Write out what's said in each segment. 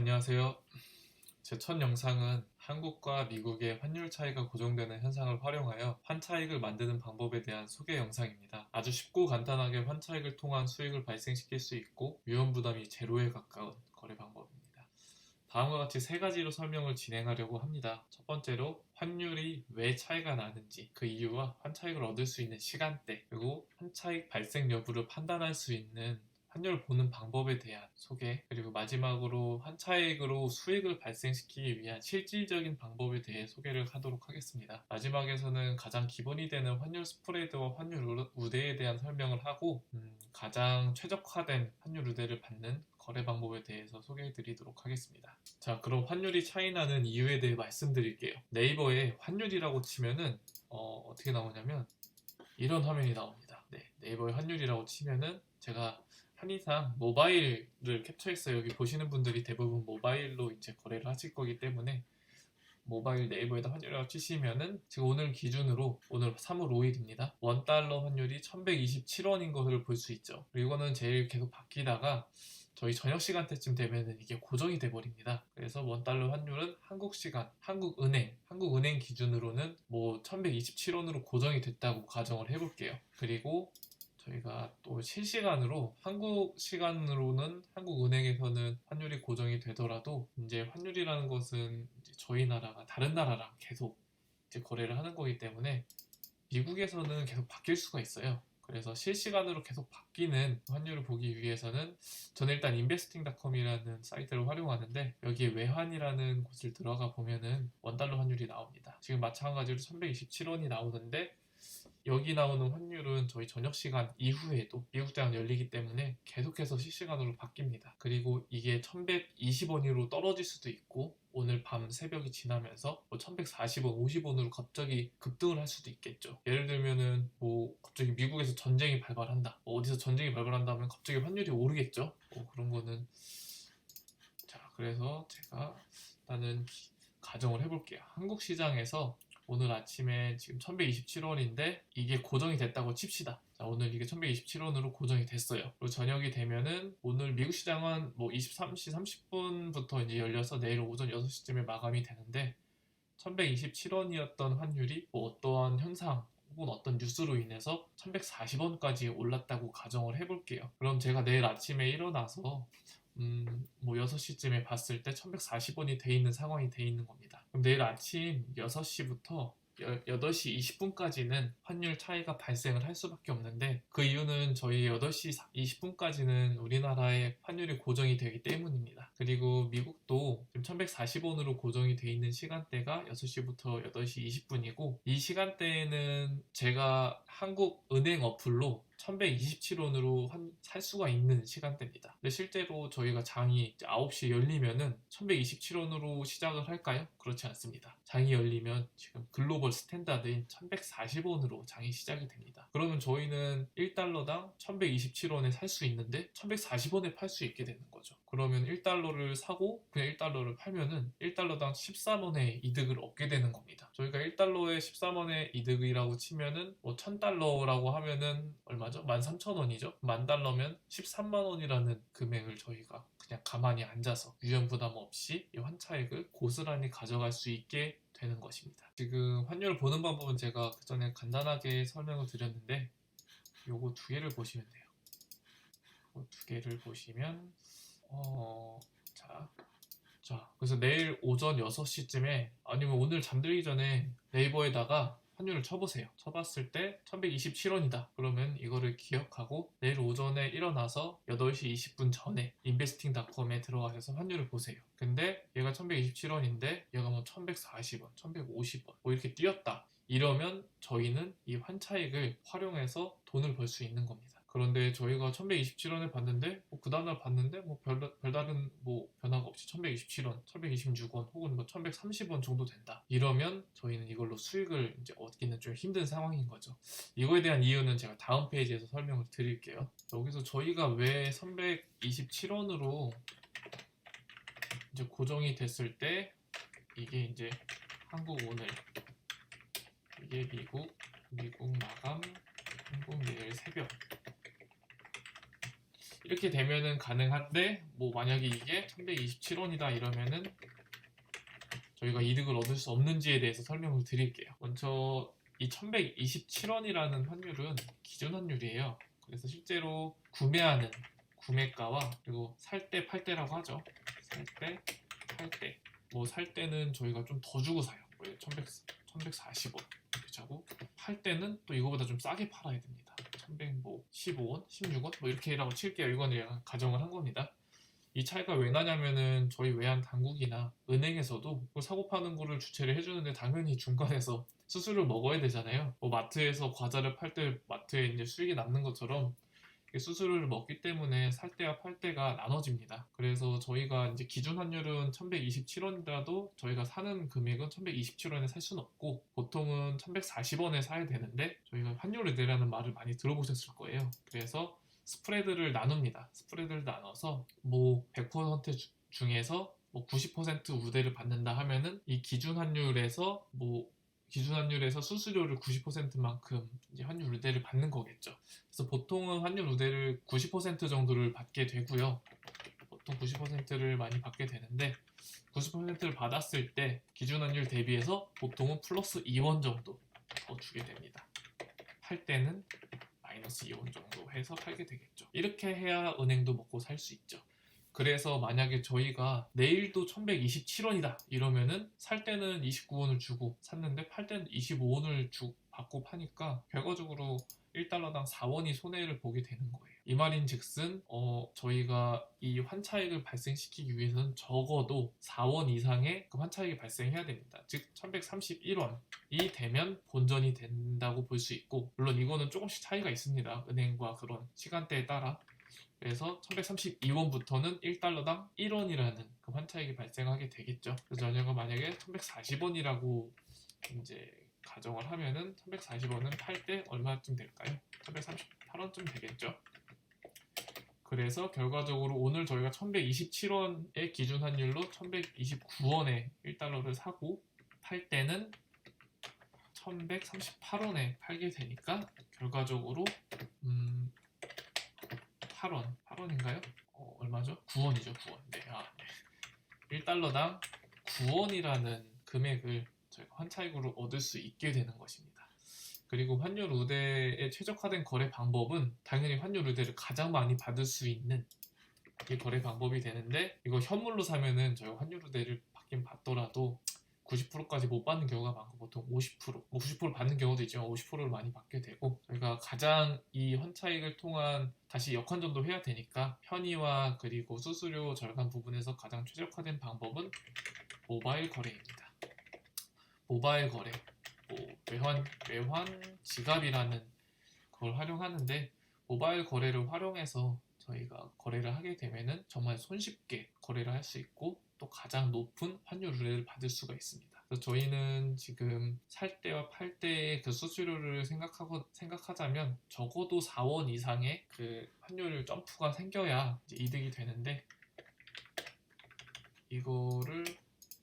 안녕하세요. 제 첫 영상은 한국과 미국의 환율 차이가 고정되는 현상을 활용하여 환차익을 만드는 방법에 대한 소개 영상입니다. 아주 쉽고 간단하게 환차익을 통한 수익을 발생시킬 수 있고 위험 부담이 제로에 가까운 거래 방법입니다. 다음과 같이 세 가지로 설명을 진행하려고 합니다. 첫 번째로 환율이 왜 차이가 나는지, 그 이유와 환차익을 얻을 수 있는 시간대, 그리고 환차익 발생 여부를 판단할 수 있는 환율을 보는 방법에 대한 소개, 그리고 마지막으로 환차익으로 수익을 발생시키기 위한 실질적인 방법에 대해 소개를 하도록 하겠습니다. 마지막에서는 가장 기본이 되는 환율 스프레드와 환율 우- 우대에 대한 설명을 하고, 음, 가장 최적화된 환율 우대를 받는 거래 방법에 대해서 소개해 드리도록 하겠습니다. 자, 그럼 환율이 차이 나는 이유에 대해 말씀드릴게요. 네이버에 환율이라고 치면은, 어, 어떻게 나오냐면, 이런 화면이 나옵니다. 네, 네이버에 환율이라고 치면은 제가 편의상 모바일을 캡처했어요. 여기 보시는 분들이 대부분 모바일로 이제 거래를 하실 거기 때문에 모바일 네이버에다 환율이라고 치시면은 지금 오늘 기준으로 오늘 3월 5일입니다. 원 달러 환율이 1127원인 것을 볼 수 있죠. 그리고 이거는 제일 계속 바뀌다가 저희 저녁 시간대쯤 되면은 이게 고정이 돼 버립니다. 그래서 원 달러 환율은 한국 시간, 한국 은행, 한국 은행 기준으로는 뭐 1127원으로 고정이 됐다고 가정을 해볼게요. 그리고 저희가 또 실시간으로 한국 시간으로는 한국 은행에서는 환율이 고정이 되더라도 이제 환율이라는 것은 이제 저희 나라가 다른 나라랑 계속 이제 거래를 하는 거기 때문에 미국에서는 계속 바뀔 수가 있어요. 그래서 실시간으로 계속 바뀌는 환율을 보기 위해서는 저는 일단 investing.com이라는 사이트를 활용하는데 여기에 외환이라는 곳을 들어가 보면은 원달러 환율이 나옵니다. 지금 마찬가지로 1127원이 나오는데 여기 나오는 환율은 저희 저녁 시간 이후에도 미국 대학 열리기 때문에 계속해서 실시간으로 바뀝니다. 그리고 이게 1120원으로 떨어질 수도 있고 오늘 밤 새벽이 지나면서 뭐 1140원, 50원으로 갑자기 급등을 할 수도 있겠죠. 예를 들면은 뭐 갑자기 미국에서 전쟁이 발발한다. 뭐 어디서 전쟁이 발발한다 하면 갑자기 환율이 오르겠죠. 뭐 그런 거는 자 그래서 제가 기- 가정을 해볼게요. 한국 시장에서 오늘 아침에 지금 1127원인데 이게 고정이 됐다고 칩시다. 자, 오늘 이게 1127원으로 고정이 됐어요. 그리고 저녁이 되면은 오늘 미국 시장은 뭐 23시 30분부터 이제 열려서 내일 오전 6시쯤에 마감이 되는데 1127원이었던 환율이 뭐 어떠한 현상 혹은 어떤 뉴스로 인해서 1140원까지 올랐다고 가정을 해볼게요. 그럼 제가 내일 아침에 일어나서 음, 뭐 6시쯤에 봤을 때 1140원이 돼 있는 상황이 돼 있는 겁니다. 그럼 내일 아침 6시부터 8시 20분까지는 환율 차이가 발생을 할 수밖에 없는데 그 이유는 저희 8시 20분까지는 우리나라의 환율이 고정이 되기 때문입니다. 그리고 미국도 지금 1140원으로 고정이 돼 있는 시간대가 6시부터 8시 20분이고 이 시간대에는 제가 한국 은행 어플로 1127원으로 살 수가 있는 시간대입니다. 근데 실제로 저희가 장이 이제 9시에 열리면은 1127원으로 시작을 할까요? 그렇지 않습니다. 장이 열리면 지금 글로벌 스탠다드인 1140원으로 장이 시작이 됩니다. 그러면 저희는 1달러당 1127원에 살 수 있는데 1140원에 팔 수 있게 되는 거죠. 그러면 1달러를 사고 그냥 1달러를 팔면은 1달러당 13원의 이득을 얻게 되는 겁니다. 저희가 1달러에 13원의 이득이라고 치면은 뭐 1000달러라고 하면은 얼마죠? 13,000원이죠? 만 달러면 13만 원이라는 금액을 저희가 그냥 가만히 앉아서 위험 부담 없이 이 환차익을 고스란히 가져갈 수 있게 되는 것입니다. 지금 환율을 보는 방법은 제가 그 전에 간단하게 설명을 드렸는데 요거 두 개를 보시면 돼요. 두 개를 보시면 어, 자, 자, 그래서 내일 오전 6시쯤에 아니면 오늘 잠들기 전에 네이버에다가 환율을 쳐보세요. 쳐봤을 때 1127원이다. 그러면 이거를 기억하고 내일 오전에 일어나서 8시 20분 전에 investing.com에 들어가셔서 환율을 보세요. 근데 얘가 1127원인데 얘가 뭐 1140원, 1150원 뭐 이렇게 뛰었다. 이러면 저희는 이 환차익을 활용해서 돈을 벌 수 있는 겁니다. 그런데 저희가 1127원을 봤는데 뭐 그 다음날 봤는데 뭐 별, 별다른 뭐 변화가 없이 1127원, 1126원 혹은 뭐 1130원 정도 된다. 이러면 저희는 이걸로 수익을 이제 얻기는 좀 힘든 상황인 거죠. 이거에 대한 이유는 제가 다음 페이지에서 설명을 드릴게요. 여기서 저희가 왜 327원으로 이제 고정이 됐을 때 이게 이제 한국 오늘 이게 미국 미국 마감 한국 내일 새벽 이렇게 되면은 가능한데 뭐 만약에 이게 1127원이다 이러면은 저희가 이득을 얻을 수 없는지에 대해서 설명을 드릴게요. 먼저 이 1127원이라는 환율은 기준 환율이에요. 그래서 실제로 구매하는 구매가와 그리고 살 때 팔 때라고 하죠. 살 때, 팔 때. 뭐 살 때는 저희가 좀 더 주고 사요. 1100, 1140원 이렇게 자고 팔 때는 또 이거보다 좀 싸게 팔아야 됩니다. 1115원, 16원 뭐 이렇게라고 칠게요. 이건 제가 가정을 한 겁니다. 이 차이가 왜 나냐면은 저희 외환 당국이나 은행에서도 그 사고 파는 거를 주체를 해주는데 당연히 중간에서 수수료를 먹어야 되잖아요. 뭐 마트에서 과자를 팔 때 마트에 이제 수익이 남는 것처럼 수수료를 먹기 때문에 살 때와 팔 때가 나눠집니다. 그래서 저희가 이제 기준 환율은 1127원이라도 저희가 사는 금액은 1127원에 살 수는 없고 보통은 1140원에 사야 되는데 저희가 환율 의대라는 말을 많이 들어보셨을 거예요. 그래서 스프레드를 나눕니다. 스프레드를 나눠서 뭐 100% 주- 중에서 뭐 90% 우대를 받는다 하면은 이 기준 환율에서 뭐 기준 환율에서 수수료를 90%만큼 이제 환율 우대를 받는 거겠죠. 그래서 보통은 환율 우대를 90% 정도를 받게 되고요. 보통 90%를 많이 받게 되는데 90%를 받았을 때 기준 환율 대비해서 보통은 플러스 2원 정도 더 주게 됩니다. 팔 때는 마이너스 2원 정도 해서 팔게 되겠죠. 이렇게 해야 은행도 먹고 살 수 있죠. 그래서 만약에 저희가 내일도 1127원이다 이러면은 살 때는 29원을 주고 샀는데 팔 때는 25원을 주 받고 파니까 결과적으로 1달러당 4원이 손해를 보게 되는 거예요. 이 말인 즉슨 어, 저희가 이 환차익을 발생시키기 위해서는 적어도 4원 이상의 그 환차익이 발생해야 됩니다. 즉 1131원이 되면 본전이 된다고 볼 수 있고 물론 이거는 조금씩 차이가 있습니다. 은행과 그런 시간대에 따라 그래서 1132원부터는 1달러당 1원이라는 그 환차익이 발생하게 되겠죠. 그래서 저희가 만약에 1140원이라고 이제 가정을 하면은 1140원은 팔 때 얼마쯤 될까요? 1138원쯤 되겠죠. 그래서 결과적으로 오늘 저희가 1127원의 기준 환율로 1129원에 1달러를 사고 팔 때는 1138원에 팔게 되니까 결과적으로 음 8원 8원인가요? 어, 얼마죠? 9원이죠 9원 네, 아, 네. 1달러당 9원이라는 금액을 저희가 환차익으로 얻을 수 있게 되는 것입니다. 그리고 환율 우대에 최적화된 거래 방법은 당연히 환율 우대를 가장 많이 받을 수 있는 이 거래 방법이 되는데 이거 현물로 사면은 저희가 환율 우대를 받긴 받더라도 90%까지 못 받는 경우가 많고 보통 50%, 뭐 90% 받는 경우도 있지만 50%를 많이 받게 되고 저희가 가장 이 환차익을 통한 다시 역환전도 해야 되니까 편의와 그리고 수수료 절감 부분에서 가장 최적화된 방법은 모바일 거래입니다. 모바일 거래, 뭐 외환 외환 지갑이라는 그걸 활용하는데 모바일 거래를 활용해서 저희가 거래를 하게 되면은 정말 손쉽게 거래를 할 수 있고 또 가장 높은 환율 우대를 받을 수가 있습니다. 그래서 저희는 지금 살 때와 팔 때의 그 수수료를 생각하고 생각하자면 적어도 4원 이상의 그 환율 점프가 생겨야 이득이 되는데 이거를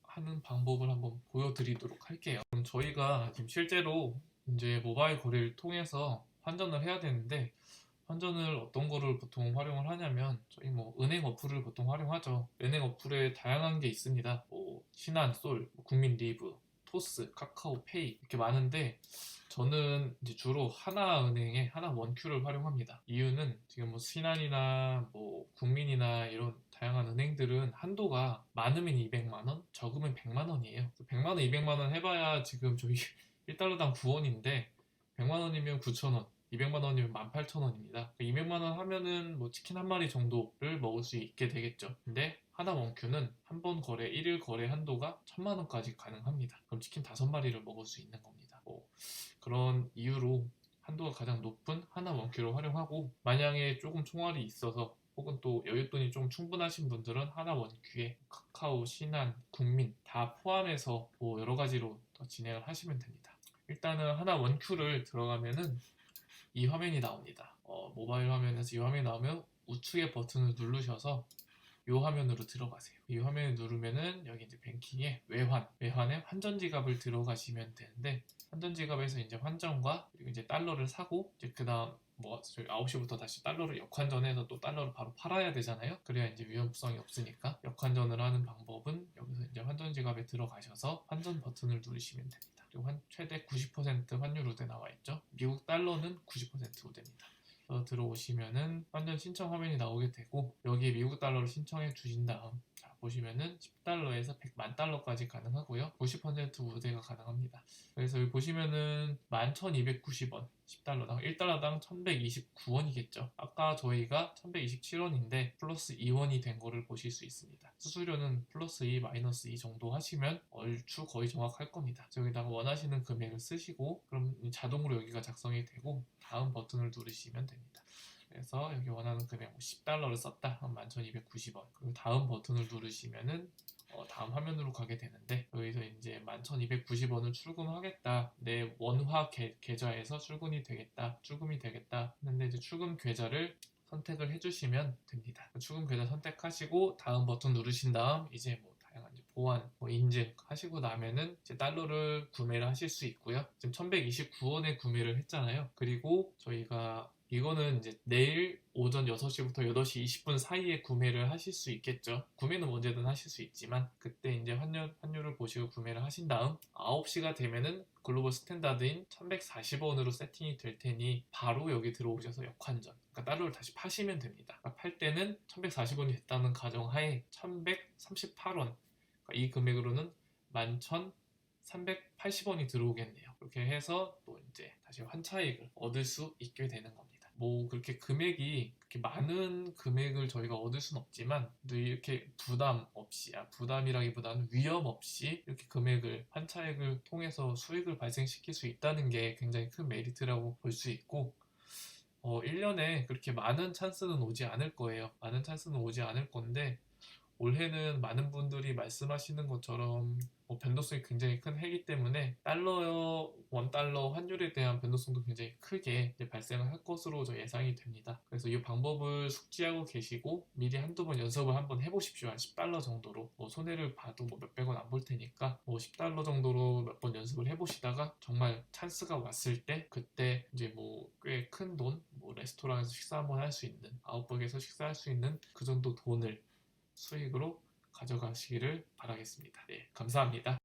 하는 방법을 한번 보여드리도록 할게요. 그럼 저희가 지금 실제로 이제 모바일 거래를 통해서 환전을 해야 되는데 환전을 어떤 거를 보통 활용을 하냐면 저희 뭐 은행 어플을 보통 활용하죠. 은행 어플에 다양한 게 있습니다. 뭐 신한, 솔, 국민 리브, 토스, 카카오페이 이렇게 많은데 저는 이제 주로 하나은행의 하나 원큐를 활용합니다. 이유는 지금 뭐 신한이나 뭐 국민이나 이런 다양한 은행들은 한도가 많으면 200만 원, 적으면 100만 원이에요. 100만 원, 200만 원 해봐야 지금 저희 1달러당 9원인데 100만 원이면 9천 원, 200만 원이면 18,000원입니다. 200만 원 하면은 뭐 치킨 한 마리 정도를 먹을 수 있게 되겠죠. 근데 하나 원큐는 한 번 거래, 1일 거래 한도가 1000만 원까지 가능합니다. 그럼 치킨 5마리를 먹을 수 있는 겁니다. 뭐 그런 이유로 한도가 가장 높은 하나 원큐를 활용하고 만약에 조금 총알이 있어서 혹은 또 여윳돈이 좀 충분하신 분들은 하나 원큐에 카카오, 신한, 국민 다 포함해서 뭐 여러 가지로 더 진행을 하시면 됩니다. 일단은 하나 원큐를 들어가면은 이 화면이 나옵니다. 어, 모바일 화면에서 이 화면이 나오면 우측의 버튼을 누르셔서 이 화면으로 들어가세요. 이 화면을 누르면은 여기 이제 뱅킹에 외환, 외환에 환전 지갑을 들어가시면 되는데 환전 지갑에서 이제 환전과 그리고 이제 달러를 사고 이제 그다음 뭐 저희 9시부터 다시 달러를 역환전해서 또 달러를 바로 팔아야 되잖아요. 그래야 이제 위험성이 없으니까 역환전을 하는 방법은 여기서 이제 환전 지갑에 들어가셔서 환전 버튼을 누르시면 됩니다. 한 최대 90% 환율 우대 나와 있죠. 미국 달러는 90% 우대입니다. 어, 들어오시면은 환전 신청 화면이 나오게 되고 여기에 미국 달러를 신청해 주신 다음 자, 보시면은 10달러에서 100만 달러까지 가능하고요. 90% 우대가 가능합니다. 그래서 여기 보시면은 11,290원 10달러당 1달러당 1,129원이겠죠. 아까 저희가 1,127원인데 플러스 2원이 된 거를 보실 수 있습니다. 수수료는 플러스 2 마이너스 2 정도 하시면 얼추 거의 정확할 겁니다. 여기다가 원하시는 금액을 쓰시고 그럼 자동으로 여기가 작성이 되고 다음 버튼을 누르시면 됩니다. 그래서 여기 원하는 금액 10달러를 썼다. 그럼 11,290원. 그리고 다음 버튼을 누르시면은 어, 다음 화면으로 가게 되는데 여기서 이제 11,290원을 출금하겠다. 내 원화 계, 계좌에서 출금이 되겠다. 출금이 되겠다. 했는데 이제 출금 계좌를 선택을 해주시면 됩니다. 출금 계좌 선택하시고 다음 버튼 누르신 다음 이제 뭐 다양한 이제 보안, 뭐 인증 하시고 나면은 이제 달러를 구매를 하실 수 있고요. 지금 1129원에 구매를 했잖아요. 그리고 저희가 이거는 이제 내일 오전 6시부터 8시 20분 사이에 구매를 하실 수 있겠죠. 구매는 언제든 하실 수 있지만 그때 이제 환율, 환율을 보시고 구매를 하신 다음 9시가 되면은 글로벌 스탠다드인 1140원으로 세팅이 될 테니 바로 여기 들어오셔서 역환전. 그러니까 달러를 다시 파시면 됩니다. 그러니까 팔 때는 1140원이 됐다는 가정하에 1138원. 그러니까 이 금액으로는 11,380원이 들어오겠네요. 그렇게 해서 또 이제 다시 환차익을 얻을 수 있게 되는 겁니다. 뭐 그렇게 금액이 그렇게 많은 금액을 저희가 얻을 수는 없지만 또 이렇게 부담 없이 아 부담이라기보다는 위험 없이 이렇게 금액을 환차익을 통해서 수익을 발생시킬 수 있다는 게 굉장히 큰 메리트라고 볼 수 있고 어 1년에 그렇게 많은 찬스는 오지 않을 거예요. 많은 찬스는 오지 않을 건데 올해는 많은 분들이 말씀하시는 것처럼 뭐 변동성이 굉장히 큰 해기 때문에 달러 원 달러 환율에 대한 변동성도 굉장히 크게 발생을 할 것으로 저 예상이 됩니다. 그래서 이 방법을 숙지하고 계시고 미리 한두 번 연습을 한번 해보십시오. 한 10달러 정도로 뭐 손해를 봐도 뭐 몇백 원 안 볼 테니까 뭐 10달러 정도로 몇 번 연습을 해보시다가 정말 찬스가 왔을 때 그때 이제 뭐 꽤 큰 돈, 뭐 레스토랑에서 식사 한번 할 수 있는 아웃백에서 식사할 수 있는 그 정도 돈을 수익으로 가져가시기를 바라겠습니다. 네, 감사합니다.